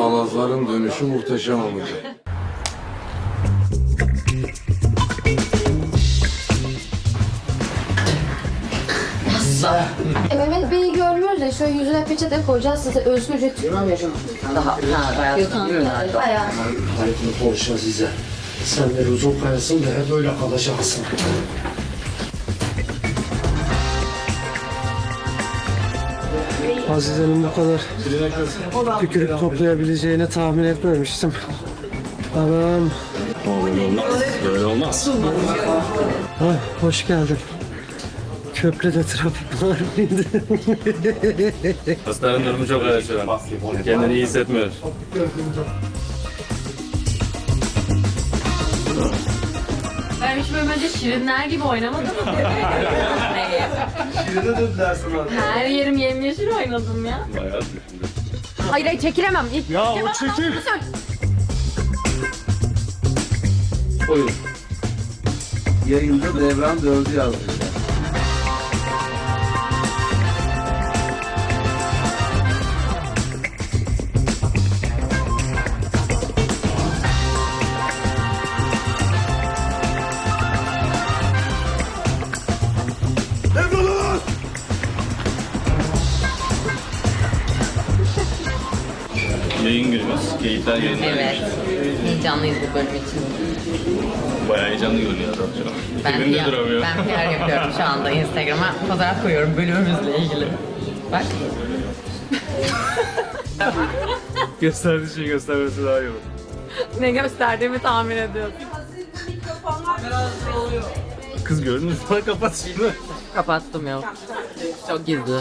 Alazların dönüşü muhteşem olacak. E, Mehmet Bey'i görmüyoruz ya şöyle yüzüne peçete koyacağız size özgür ücret Daha ha bayağı ürünler. bayağı. Hayatını konuş Azize. Sen de uzun kayasın da hep öyle kalacaksın. Azize'nin bu kadar tükürük toplayabileceğini tahmin etmemiştim. Anam. Böyle olmaz. Böyle olmaz. Ay, hoş geldin. Köprüde trafik var mıydı? Hastanın durumu çok ağır şu an. Kendini iyi hissetmiyor. Böyle bence şirinler gibi oynamadım mı? Şirine döndüler sana. Her yerim yemyeşil oynadım ya. Bayağı Hayır hayır çekiremem. İlk ya o çekil. Buyur. Yayında devran dördü yazdı. Yayın günümüz. Keyifler yayınlar. Evet. Heyecanlıyız bu bölüm için. Bayağı heyecanlı görünüyor an. Ben PR, duramıyor. ben PR yapıyorum şu anda Instagram'a. Fotoğraf koyuyorum bölümümüzle ilgili. Bak. Gösterdiği şeyi göstermesi daha iyi olur. ne gösterdiğimi tahmin ediyorum. Kız gördün mü? Kapat şunu. Kapattım ya. Çok gizli.